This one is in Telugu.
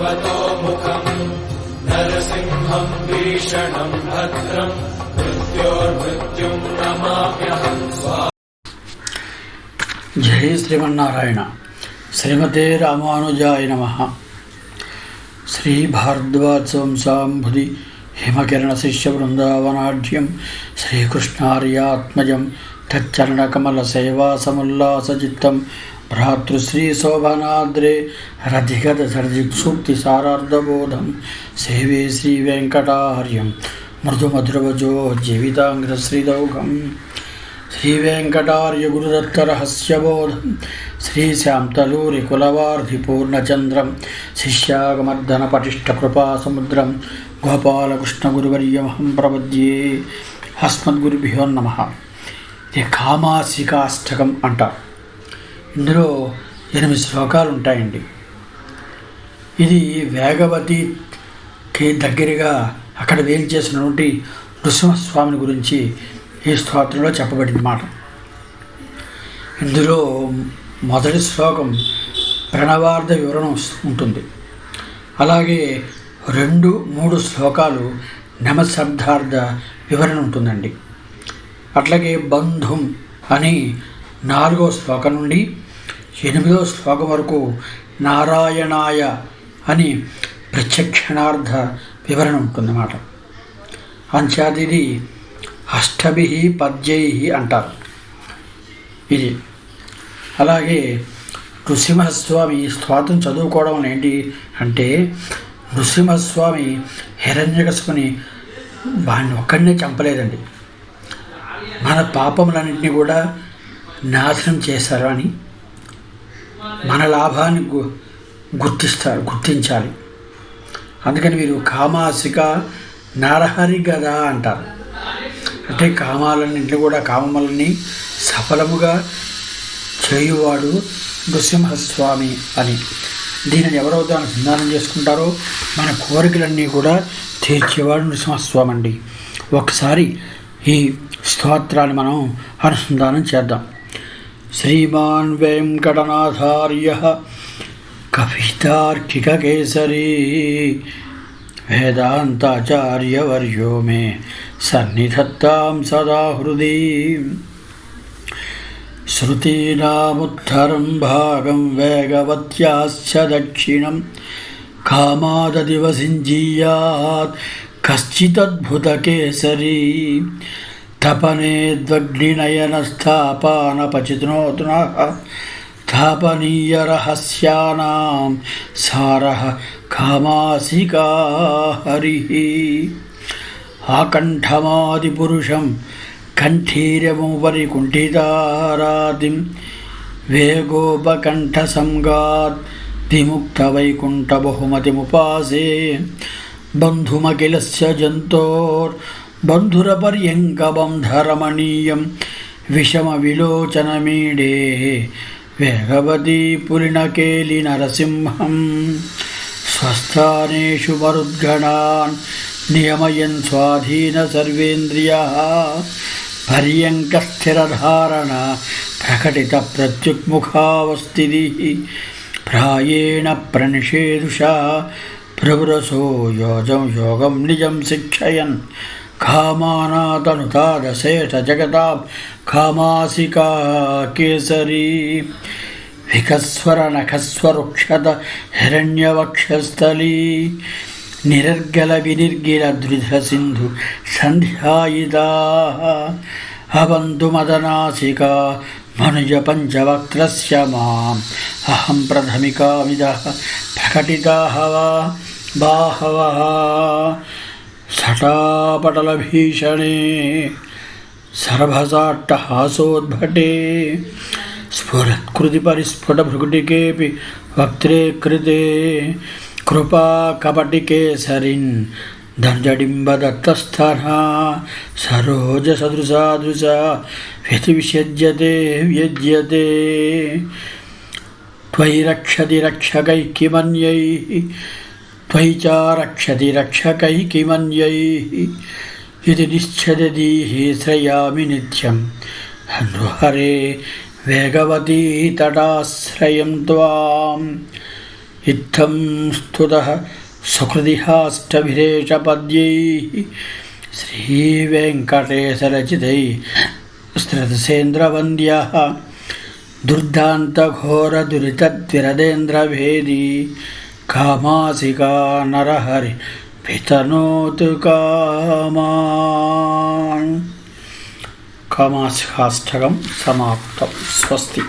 सर्वतोमुखम् नरसिंहम् भीषणम् भद्रम् मृत्योर्मृत्युम् नमाम्यहम् జై శ్రీమన్నారాయణ శ్రీమతే రామానుజాయ నమ శ్రీ భారద్వాజవంశాంభుది హిమకిరణ శిష్య బృందావనాఢ్యం శ్రీకృష్ణార్యాత్మజం తచ్చరణకమల సేవాసముల్లాసచిత్తం భ్రాతృశ్రీ శోభనాద్రే రధిగత సర్జిక్సూక్తి సారార్ధబోధం సేవే శ్రీ వెంకటార్యం మృదుమధురవజో జీవితాంగ్ర శ్రీదౌఘం శ్రీ వెంకటార్య గురుదత్త రహస్యబోధం శ్రీ శాంతలూరి కులవార్ధి పూర్ణచంద్రం శిష్యాగమర్దన పటిష్ట కృపా సముద్రం గోపాలకృష్ణ గురువర్యమహం ప్రపద్యే అస్మద్గురుభ్యో నమ ఇది కామాసికాష్టకం అంటారు ఇందులో ఎనిమిది శ్లోకాలు ఉంటాయండి ఇది వేగవతికి దగ్గరగా అక్కడ వేయించేసినటువంటి నృసింహస్వామిని గురించి ఈ స్తోత్రంలో చెప్పబడింది మాట. ఇందులో మొదటి శ్లోకం ప్రణవార్థ వివరణం ఉంటుంది. అలాగే రెండు మూడు శ్లోకాలు నమశబ్దార్థ వివరణ ఉంటుందండి. అట్లాగే బంధుం అని నాలుగో శ్లోకం నుండి ఎనిమిదో శ్లోకం వరకు నారాయణాయ అని ప్రత్యక్షణార్థ వివరణ ఉంటుందన్నమాట. అంచేది ఇది అష్టభి పద్యై అంటారు. ఇది. అలాగే నృసింహస్వామి స్తోత్రం చదువుకోవడం ఏంటి అంటే నృసింహస్వామి హిరణ్యకశపుని వాడిని ఒక్కడినే చంపలేదండి. మన పాపములన్నింటినీ కూడా నాశనం చేశారు అని మన లాభాన్ని గు గుర్తిస్తారు గుర్తించాలి. అందుకని మీరు కామాసిక నరహరి గదా అంటారు. అంటే కామాలన్నింటినీ కూడా కామములని సఫలముగా చేయువాడు నృసింహస్వామి అని. దీనిని ఎవరైతే అనుసంధానం చేసుకుంటారో మన కోరికలన్నీ కూడా తీర్చేవాడు నృసింహస్వామి అండి ఒకసారి ఈ స్తోత్రాన్ని మనం అనుసంధానం చేద్దాం. శ్రీమాన్ వెంకటనాథార్య కవితార్కిక కేసరీ వేదాంతాచార్యవర్యో మే సన్నిధత్తాం సదా హృది श्रुतीनामुत्तरं भागं वेगवत्याश्च दक्षिणं कामाददिवसिञ्जीयात् कश्चिदद्भुतकेसरी स्थापने त्वग्निनयनस्थापानपचिनोतुनः स्थापनीयरहस्यानां सारः खामासिका हरिः। आकण्ठमादिपुरुषं कण्ठीरमुपरि कुण्ठितारादिं वेगोपकण्ठसङ्गात् विमुक्तवैकुण्ठबहुमतिमुपासे। बन्धुमखिलस्य जन्तोर् బంధురపర్యంకబంధరమణీయం విషమ విలోచనమీడే వేగవతీ పులినకేలి నరసింహం స్వస్థానేషు మరుద్గణాన్ నియమయన్ స్వాధీన సర్వేంద్రియ పర్యంకస్థిరధారణ ప్రకటిత ప్రత్యుక్ముఖావస్థితి ప్రాయేణ ప్రణిషేదుష ప్రభురసో యోజం యోగం నిజం శిక్షయన్ కామానాతనుతాదశేష జగతా కామాసికా కేసరీ. వికస్వర నఖస్వరుక్షత హిరణ్యవక్షస్థలీ. నిరర్గల వినిర్గిల ద్విధ సింధు సంధ్యాయిదా. అవంతు మదనాసికా మనుజ పంచవక్త్రస్య మాం. అహం ప్రథమికామిద ప్రకటితా వా బాహవ. సటాపటలభీషణే సర్భసాట్టహాసోద్భటే స్ఫురత్కృతి పరిస్ఫుట భృగుటికేపి వక్త్రే కృతే కృపా కపటికేసరిన్ దర్జడింబదత్తస్థనా సరోజ సదృశాదృశ వ్యతి విషజ్యతే వ్యజ్యతే त्वयि च रक्षति रक्षकैः किमन्यैः इति निश्चदधीः श्रयामि नित्यं नृहरे वेगवती तटाश्रयं त्वाम्। इत्थं स्तुतः सुकृतिहाष्टभिरेशपद्यैः श्रीवेङ्कटेशरचितैः स्रतसेन्द्रवन्द्यः दुर्दान्तघोरदुरितद्विरदेन्द्रभेदी कामासिका नरहरि பிதனோது காமான் காமாசிகாஷ்டகம் சமாப்தம் ஸ்வஸ்தி